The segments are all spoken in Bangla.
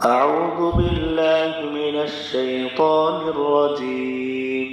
أعوذ بالله من الشيطان الرجيم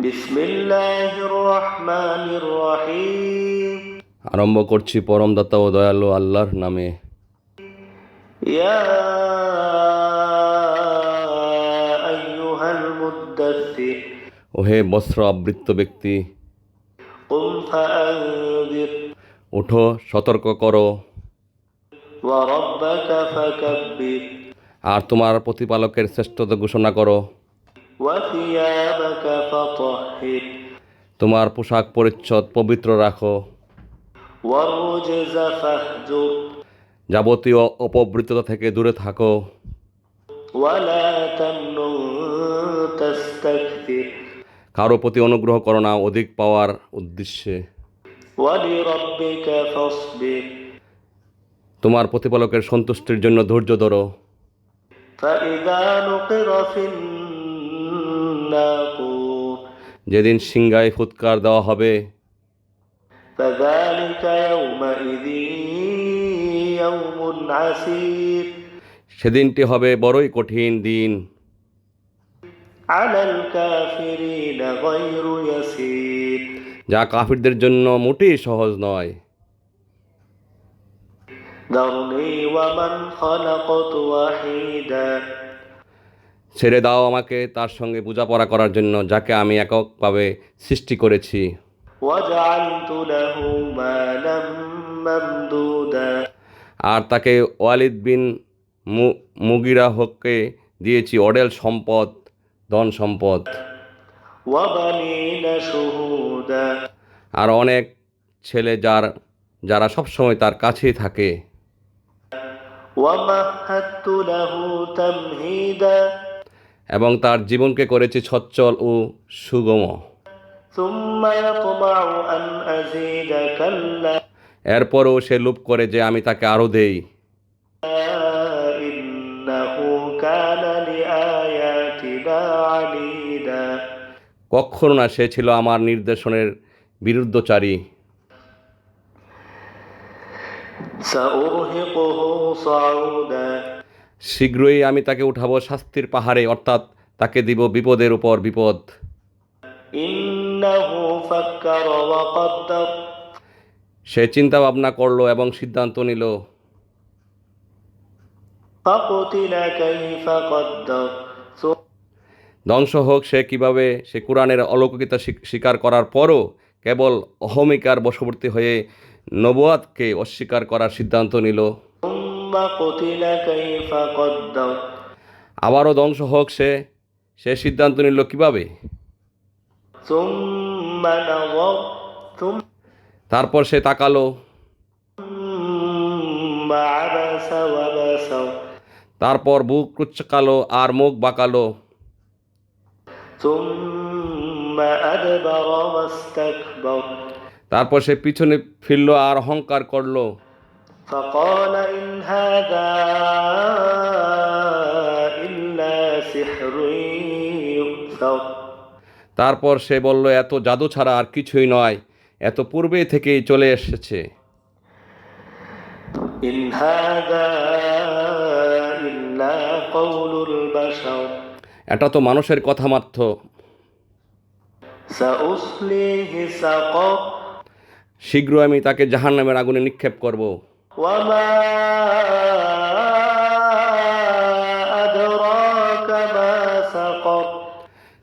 بسم الله الرحمن الرحيم আরম্ভ করছি পরমদাতা ও দয়ালু আল্লাহর নামে يا أيها المدثر ওহে বস্ত্র আবৃত্ত ব্যক্তি قم فأنذر ওঠো সতর্ক করো وربك فكبر আর তোমার প্রতিপালকের শ্রেষ্ঠতা ঘোষণা করো। তোমার পোশাক পরিচ্ছদ পবিত্র রাখো। যাবতীয় অপবৃত্ততা থেকে দূরে থাকো। কারও প্রতি অনুগ্রহ করো না অধিক পাওয়ার উদ্দেশ্যে। তোমার প্রতিপালকের সন্তুষ্টির জন্য ধৈর্য ধরো। যেদিন সিংহায় ফুৎকার দেওয়া হবে। সেদিনটি হবে বড়ই কঠিন দিন। যা কাফিরদের জন্য মোটেই সহজ নয়। ছেড়ে দাও আমাকে তার সঙ্গে বোঝাপড়া করার জন্য যাকে আমি এককভাবে সৃষ্টি করেছি। আর তাকে ওয়ালিদ বিন মুগিরা হককে দিয়েছি অডেল সম্পদ ধন সম্পদ। আর অনেক ছেলে যার যারা সবসময় তার কাছেই থাকে। এবং তার জীবনকে করেছি সচ্ছল ও সুগম। এরপরও সে লুপ করে যে আমি তাকে আরও দেই। কখনো না সে ছিল আমার নির্দেশনের বিরুদ্ধচারী। শীঘ্রই আমি তাকে উঠাবো শাস্তির পাহাড়ে অর্থাৎ তাকে দিব বিপদের উপর বিপদ। সে চিন্তা ভাবনা করল এবং সিদ্ধান্ত নিল। ধ্বংস হোক সে কীভাবে সে কোরআনের অলৌকিকতা স্বীকার করার পরও কেবল অহমিকার বশবর্তী হয়ে নবুয়াদকে অস্বীকার করার সিদ্ধান্ত নিল قتل كيف قدر আবারও ধ্বংস হোক সে সে সিদ্ধান্ত নিল কিভাবে ثم نظر ثم তারপর সে তাকালো عبس وبسر তারপর বুক কুচকালো আর মুখ বাঁকালো ثم أدبر واستكبر তারপর সে পিছনে ফিরল আর অহংকার করলো فقال إن هذا إلا سحر يؤثر তারপর সে বলল এত জাদু ছাড়া আর কিছুই নয় এত পূর্বে থেকেই চলে এসেছে إن هذا إلا قول البشر এটা তো মানুষের কথা মাত্র سأصليه سقر শীঘ্র আমি তাকে জাহান নামের আগুনে নিক্ষেপ করব।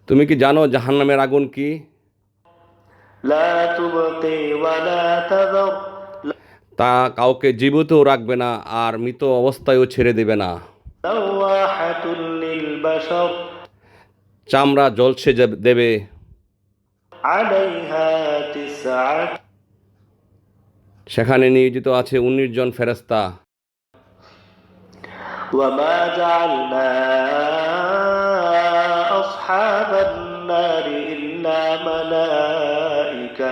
তুমি কি জানো জাহান নামের আগুন কি? তা কাউকে জীবিতও রাখবে না আর মৃত অবস্থায়ও ছেড়ে দেবে না। চামড়া জলসে দেবে। সেখানে নিয়োজিত আছে উনিশ জন ফেরেস্তা وما جعلنا أصحاب النار إلا ملائكة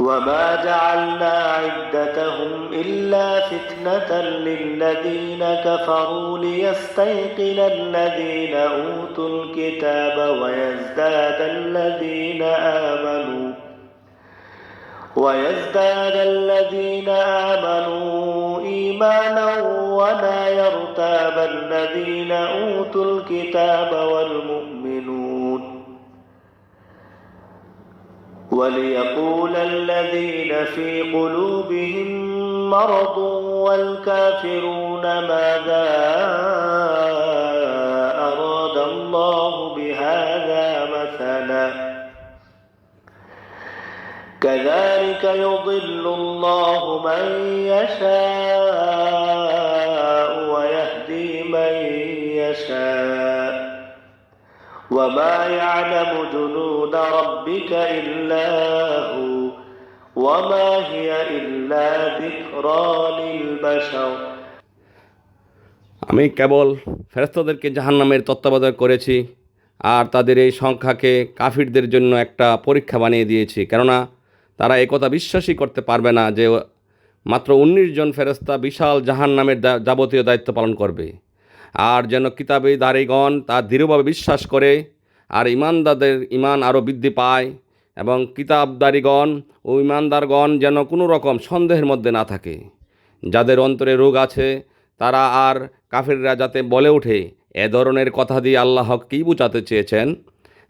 وما جعلنا عدتهم إلا فتنة للذين كفروا ليستيقن الذين أوتوا الكتاب ويزداد الذين آمنوا ويزداد الذين آمنوا إيمانا ولا يرتاب الذين أوتوا الكتاب والمؤمنون وليقول الذين في قلوبهم مرض والكافرون ماذا كذلك يضل الله من يشاء ويهدي من يشاء وما يعلم جنود ربك إلا هو وما هي إلا ذكرى للبشر আমি কেবল ফেরেস্তাদেরকে জাহান্নামের তত্ত্বাবধান করেছি আর তাদের এই সংখ্যাকে কাফিরদের জন্য একটা পরীক্ষা বানিয়ে দিয়েছি কেননা তারা একথা বিশ্বাসই করতে পারবে না যে মাত্র উনিশ জন ফেরেস্তা বিশাল জাহান্নামের দা- যাবতীয় দায়িত্ব পালন করবে। আর যেন কিতাবে দারিগণ তা দৃঢ়ভাবে বিশ্বাস করে, আর ইমানদারদের ইমান আরও বৃদ্ধি পায় এবং কিতাবদারিগণ ও ইমানদারগণ যেন কোনো রকম সন্দেহের মধ্যে না থাকে। যাদের অন্তরে রোগ আছে, তারা আর কাফিররা যাতে বলে ওঠে, এ ধরনের কথা দিয়ে আল্লাহ কী বুঝাতে চেয়েছেন?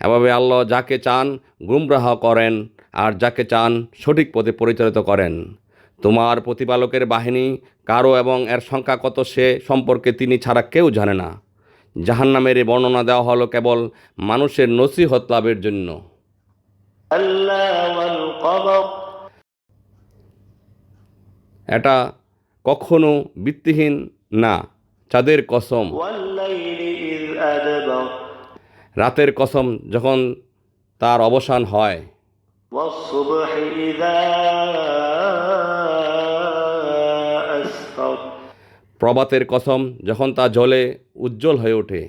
এভাবে আল্লাহ যাকে চান, গুমরাহ করেন। আর যাকে চান সঠিক পথে পরিচালিত করেন। তোমার প্রতিপালকের বাহিনী কারও এবং এর সংখ্যা কত সে সম্পর্কে তিনি ছাড়া কেউ জানে না। জাহান্নামের এই বর্ণনা দেওয়া হলো কেবল মানুষের নসিহত লাভের জন্য। এটা কখনো ভিত্তিহীন না, চাঁদের কসম। রাতের কসম যখন তার অবসান হয় والصبح إذا أسفر প্রভাতের কসম যখন তা জলে উজ্জ্বল হয়ে ওঠে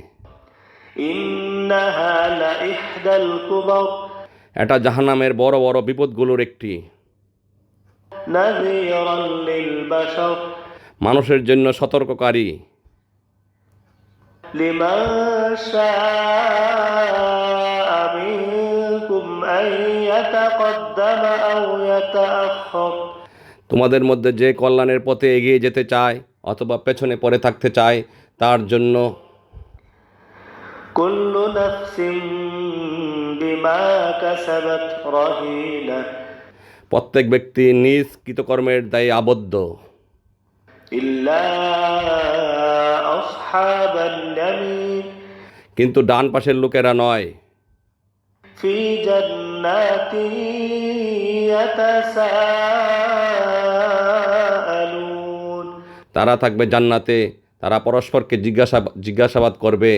إنها لإحدى الكبر এটা জাহান্নামের বড় বড় বিপদগুলোর একটি نذيرا للبشر মানুষের জন্য সতর্ককারী لمن তোমাদের মধ্যে যে কল্যাণের পথে এগিয়ে যেতে চায় অথবা পেছনে পড়ে থাকতে চায় তার জন্য প্রত্যেক ব্যক্তি নিজ কৃতকর্মের দায়ে আবদ্ধ। কিন্তু ডান পাশের লোকেরা নয়। جنات يتساءلون তারা থাকবে জান্নাতে তারা পরস্পরকে জিজ্ঞাসা জিজ্ঞাসাবাদ করবে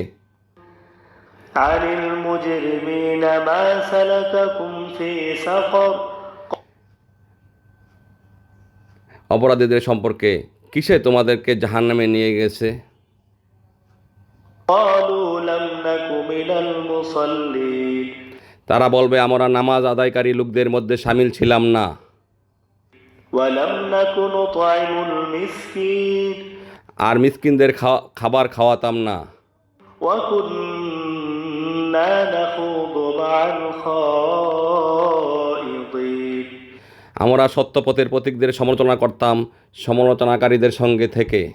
عن المجرمين ما سلككم في سقر অপরাধীদের সম্পর্কে কিসে তোমাদেরকে জাহান্নামে নিয়ে গেছে قالوا لم نك من المصلين তারা বলবে আমরা নামাজ আদায়কারী লোকদের মধ্যে সামিল ছিলাম না ولم نك نطعم المسكين আর মিসকিনদের খাওয়া- খাবার খাওয়াতাম না وكنا نخوض مع الخائضين আমরা সত্যপথের প্রতীকদের সমালোচনা করতাম সমালোচনাকারীদের সঙ্গে থেকে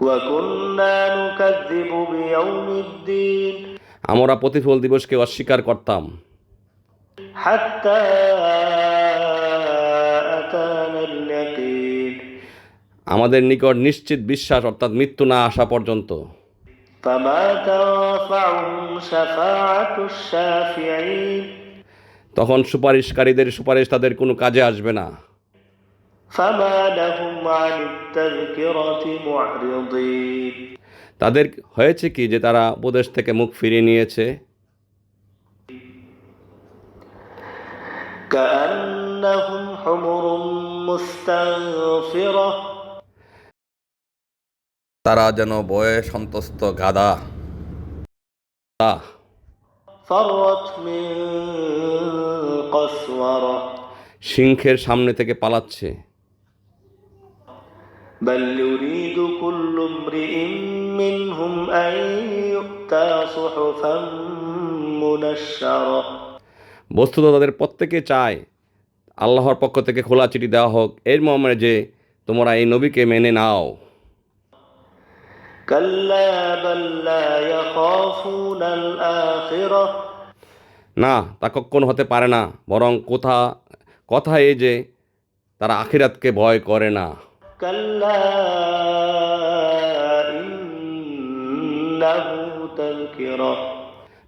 وكنا نكذب بيوم الدين আমরা প্রতিফল দিবসকে অস্বীকার করতাম حتى أتانا اليقين আমাদের নিকট নিশ্চিত বিশ্বাস অর্থাৎ মৃত্যু না আসা পর্যন্ত فما تنفعهم شفاعة الشافعين তখন সুপারিশকারীদের সুপারিশ তাদের কোনো কাজে আসবে না فما لهم عن التذكرة معرضين তাদের হয়েছে কি যে তারা উপদেশ থেকে মুখ ফিরিয়ে নিয়েছে? তারা যেন বয়ে সন্তস্ত গাদা। সিংহের সামনে থেকে পালাচ্ছে। بل يريد كل امرئ منهم أن يؤتى صحفا منشرة বস্তুত তাদের প্রত্যেকে চায় আল্লাহর পক্ষ থেকে খোলা চিঠি দেওয়া হোক এর মর্মে যে তোমরা এই নবীকে মেনে নাও كلا بل لا يخافون الآخرة না তা কখনো হতে পারে না বরং কোথা কথা এই যে তারা আখিরাতকে ভয় করে না كلا إنه تذكرة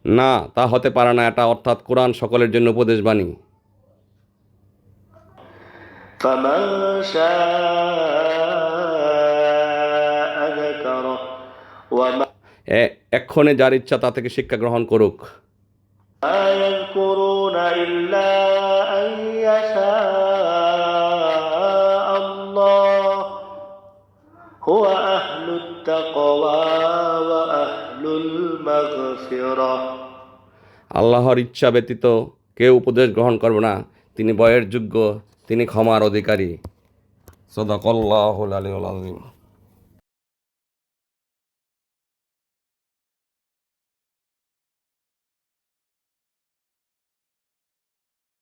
না তা হতে পারে না এটা অর্থাৎ কোরআন সকলের জন্য উপদেশ বাণী। এক্ষণে যার ইচ্ছা তা থেকে শিক্ষা গ্রহণ করুক। করুন هو أهل التقوى وأهل المغفرة আল্লাহর ইচ্ছা ব্যতীত কেউ উপদেশ গ্রহণ করবে না তিনি বয়ের যোগ্য তিনি ক্ষমার অধিকারী সদাকল্লাহুল আলী আলিম